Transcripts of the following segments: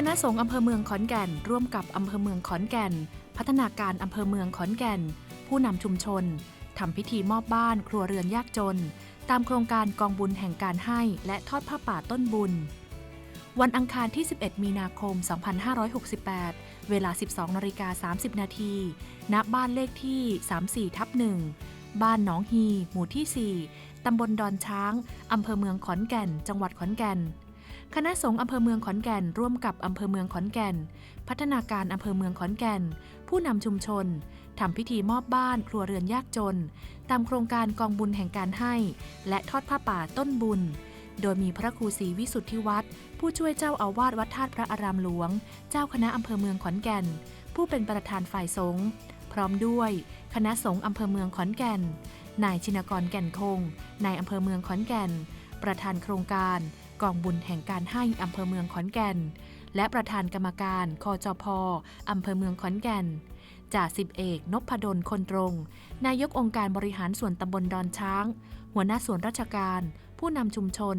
คณะสงฆ์อำเภอเมืองขอนแก่น ร่วมกับอำเภอเมืองขอนแก่น พัฒนาการอำเภอเมืองขอนแก่น ผู้นำชุมชนทำพิธีมอบบ้านครัวเรือนยากจน ตามโครงการกองบุญแห่งการให้และทอดผ้าป่าต้นบุญ วันอังคารที่ 11 มีนาคม 2568 เวลา 12นาฬิกา30 นาทีณบ้านเลขที่ 34 ทับ1บ้านหนองฮี หมู่ที่ 4ตำบลดอนช้าง อำเภอเมืองขอนแก่น จังหวัดขอนแก่น คณะสงฆ์อำเภอเมืองขอนแก่น ร่วมกับอำเภอเมืองขอนแก่น พัฒนาการอำเภอเมืองขอนแก่น ผู้นำชุมชนทำพิธีมอบบ้านครัวเรือนยากจน ตามโครงการกองบุญแห่งการให้ และทอดผ้าป่าต้นบุญ โดยมีพระครูศรีวิสุทธิวัฒน์ผู้ช่วยเจ้าอาวาสวัดธาตุพระอารามหลวง เจ้าคณะอำเภอเมืองขอนแก่น ผู้เป็นประธานฝ่ายสงฆ์พร้อมด้วย คณะสงฆ์อำเภอเมืองขอนแก่นนายชินกรแก่นคงนายอำเภอเมืองขอนแก่น ประธานโครงการ กองบุญแห่งการให้อำเภอเมืองขอนแก่น และประธานกรรมการคอจพอำเภอเมืองขอนแก่นจ่าสิบเอกนพดลคนตรง นายกองค์การบริหารส่วนตำบลดอนช้าง หัวหน้าส่วนราชการ ผู้นำชุมชน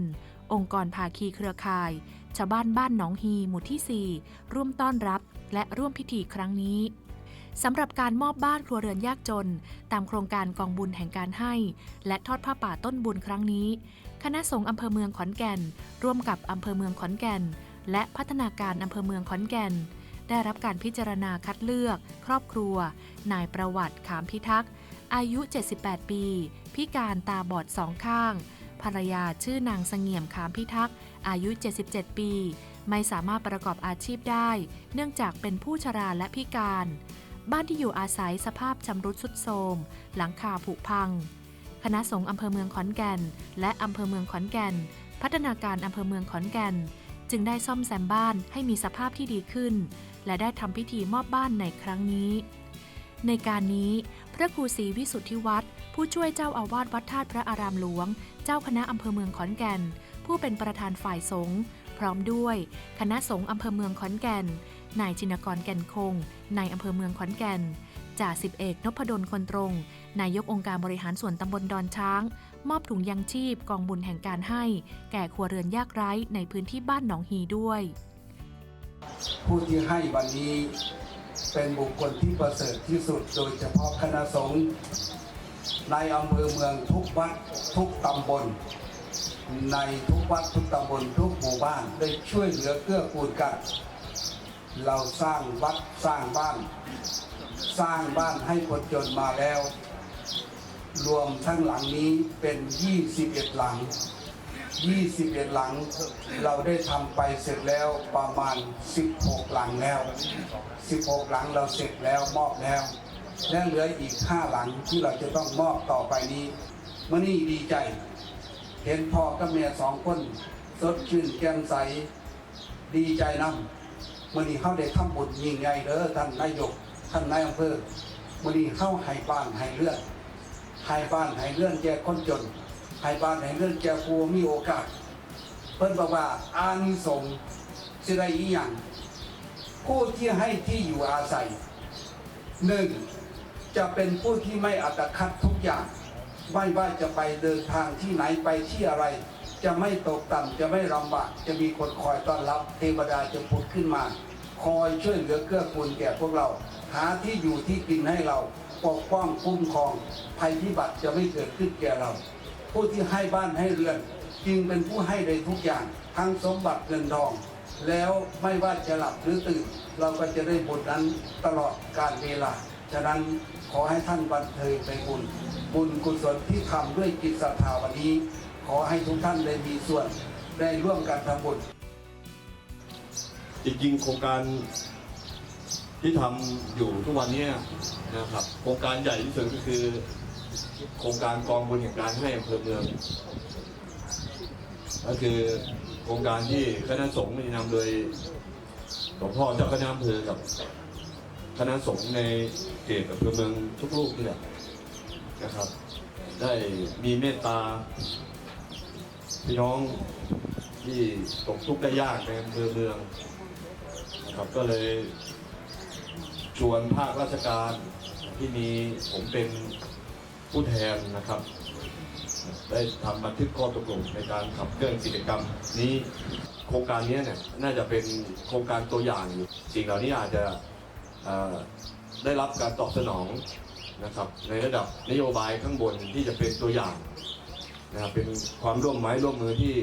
องค์กรภาคีเครือข่าย ชาวบ้านบ้านหนองฮีหมู่ที่ 4 ร่วมต้อนรับและร่วมพิธีครั้งนี้ สำหรับการมอบบ้านครัวเรือนยากจน ตามโครงการกองบุญแห่งการให้ และทอดผ้าป่าต้นบุญครั้งนี้ คณะสงฆ์อำเภอเมืองขอนแก่น ร่วมกับอำเภอเมืองขอนแก่น และพัฒนาการอำเภอเมืองขอนแก่น ได้รับการพิจารณาคัดเลือก ครอบครัว นายประวัติขามพิทักษ์อายุ 78 ปี พิการตาบอดสองข้าง ภรรยาชื่อนางเสงี่ยมขามพิทักษ์อายุ 77 ปี ไม่สามารถประกอบอาชีพได้ เนื่องจากเป็นผู้ชราและพิการ บ้านที่อยู่อาศัยสภาพชำรุดทรุดโทรมหลังคาผุพัง คณะสงฆ์อำเภอเมืองขอนแก่น และอำเภอเมืองขอนแก่น พัฒนาการอำเภอเมืองขอนแก่น จึงได้ซ่อมแซมบ้านให้มีสภาพที่ดีขึ้น และได้ทำพิธีมอบบ้านในครั้งนี้ ในการนี้ พระครูศรีวิสุทธิวัฒน์ผู้ช่วยเจ้าอาวาสวัดธาตุพระอารามหลวง เจ้าคณะอำเภอเมืองขอนแก่น ผู้เป็นประธานฝ่ายสงฆ์พร้อมด้วย คณะสงฆ์อำเภอเมืองขอนแก่น นายจินกรแก่นคง นายอำเภอเมืองขอนแก่น จ่าสิบเอกนพดลคนตรง นายกองค์การบริหารส่วนตำบลดอนช้าง มอบถุงยังชีพกองบุญแห่งการให้ แก่ครัวเรือนยากไร้ในพื้นที่บ้านหนองฮีด้วย ผู้ที่ให้วันนี้เป็นบุคคลที่ประเสริฐที่สุดโดยเฉพาะคณะสงฆ์ในอำเภอเมืองทุกวัดทุกตำบล ในทุกวัดทุกตำบลทุกหมู่บ้านได้ช่วยเหลือเกื้อกูลกัน เราสร้างวัดสร้างบ้าน สร้างบ้านให้คนจนมาแล้ว รวมทั้งหลังนี้เป็น 21 หลัง 21 หลัง เราได้ทำไปเสร็จแล้วประมาณ 16 หลังแล้ว 16 หลังเราเสร็จแล้วมอบแล้ว และเหลืออีก 5 หลังที่เราจะต้องมอบต่อไปนี้เมื่อนี้ดีใจ เห็นพ่อกับแม่สองคน สดชื่นแจ่มใส ดีใจนำ มื่อนี้เขาได้ทำบุญยิ่งใหญ่เด้อท่านนายกท่านนายอำเภอมื่อนี้เข้าให้บ้านให้เลื่อนให้บ้านให้เลื่อนแก่คนจนให้บ้านให้เลื่อนแก่ผู้มีโอกาส เพิ่นบอกว่าอานิสงส์สิได้อีหยังผู้ที่ให้ที่อยู่อาศัยหนึ่งจะเป็นผู้ที่ไม่อัตคัดทุกอย่าง ไม่ว่าจะไปเดินทางที่ไหนไปที่อะไร จะไม่ตกต่ำจะไม่ลำบาก จะมีคนคอยต้อนรับ เทวดาจะผุดขึ้นมา คอยช่วยเหลือเกื้อกูลแก่พวกเรา หาที่อยู่ที่กินให้เรา ปกป้องคุ้มครอง ภัยพิบัติจะไม่เกิดขึ้นแก่เรา ผู้ที่ให้บ้านให้เรือน จึงเป็นผู้ให้ในทุกอย่าง ทั้งสมบัติเงินทอง แล้วไม่ว่าจะหลับหรือตื่น เราก็จะได้บุญนั้นตลอดการเวลา ฉะนั้นขอให้ท่านบันเทิงไปบุญ บุญกุศลที่ทำด้วยจิตศรัทธาวันนี้ ขอให้ทุกท่านได้มีส่วนได้ร่วมกันทำบุญจริงๆโครงการที่ทำอยู่ทุกวันนี้นะครับ โครงการใหญ่ที่สุดก็คือ โครงการกองบุญแห่งการให้อำเภอเมืองก็คือโครงการที่คณะสงฆ์มีนำโดยหลวงพ่อเจ้าคณะอำเภอกับคณะสงฆ์ในเขตอำเภอเมืองทุกลูกนี่แหละนะครับ ได้มีเมตตา พี่น้องที่ตกทุกข์ได้ยากในอำเภอเมืองนะครับก็เลยชวนภาคราชการที่มีผมเป็นผู้แทนนะครับ ได้ทำบันทึกข้อตกลงในการขับเคลื่อนกิจกรรมนี้โครงการนี้เนี่ยน่าจะเป็นโครงการตัวอย่างอยู่สิ่งเหล่านี้อาจจะได้รับการตอบสนองนะครับในระดับนโยบายข้างบนที่จะเป็นตัวอย่าง นะครับเป็นความร่วมไม้ร่วมมือที่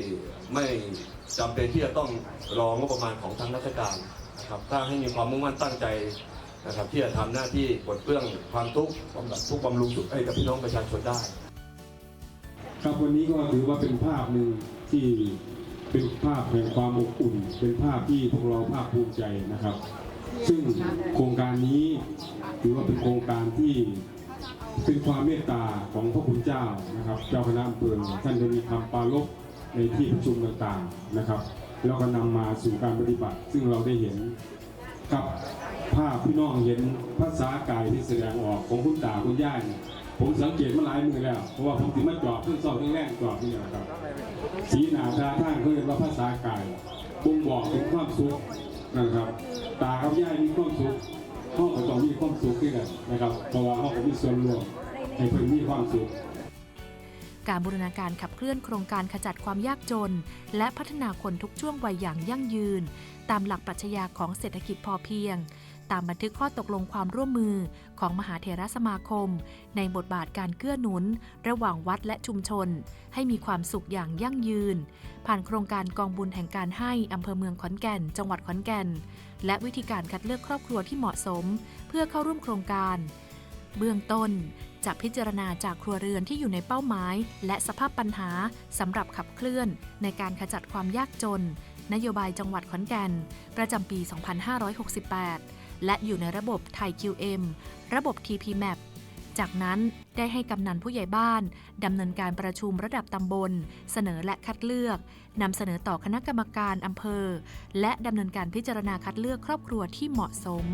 ไม่จำเป็นที่จะต้องรองบประมาณของทางราชการนะครับถ้าให้มีความมุ่งมั่นตั้งใจนะครับที่จะทำหน้าที่ปลดเปื้องความทุกข์บำบัดทุกข์บำรุงสุขให้กับพี่น้องประชาชนได้ ครับวันนี้ก็ถือว่าเป็นภาพหนึ่งที่เป็นภาพแห่งความอบอุ่น เป็นภาพที่พวกเราภาคภูมิใจนะครับ ซึ่งโครงการนี้ถือว่าเป็นโครงการที่ เป็นความเมตตาของพระคุณเจ้านะครับ เจ้าคณะอำเภอท่านได้มีคำปารภในที่ประชุมต่างๆนะครับ แล้วก็นำมาสู่การปฏิบัติ ซึ่งเราได้เห็นกับภาพพี่น้องเห็นภาษากายที่แสดงออกของคุณตาคุณย่าเนี่ยผมสังเกตมาหลายมือแล้ว เพราะว่าผมถึงมาจอบเพิ่งสอบเพิ่งแรกจอบนี่นะครับ สีหนาตาท่างเขาเรียกว่าภาษากายบ่งบอกถึงความสุขนะครับ ตากับย่ายมีความสุข ห้องก็ต้องมีความสุขด้วยกันนะครับเพราะว่าห้องก็มีส่วนร่วมให้เพิ่นมีความสุขการบูรณาการขับเคลื่อนโครงการขจัดความยากจน และพัฒนาคนทุกช่วงวัยอย่างยั่งยืน ตามหลักปรัชญาของเศรษฐกิจพอเพียง ตามบันทึกข้อตกลงความร่วมมือของมหาเถรสมาคม ในบทบาทการเกื้อหนุน ระหว่างวัดและชุมชน ให้มีความสุขอย่างยั่งยืน ผ่านโครงการกองบุญแห่งการให้อำเภอเมืองขอนแก่น จังหวัดขอนแก่น และวิธีการคัดเลือกครอบครัวที่เหมาะสม เพื่อเข้าร่วมโครงการ เบื้องต้นจะพิจารณาจากครัวเรือนที่อยู่ในเป้าหมาย และสภาพปัญหาสำหรับขับเคลื่อน ในการขจัดความยากจน นโยบายจังหวัดขอนแก่น ประจำปี 2568 และอยู่ในระบบไทย QM ระบบ TP Map จากนั้นได้ให้กำนันผู้ใหญ่บ้านดำเนินการประชุมระดับตำบล เสนอและคัดเลือกนำเสนอต่อคณะกรรมการอำเภอ และดำเนินการพิจารณาคัดเลือกครอบครัวที่เหมาะสม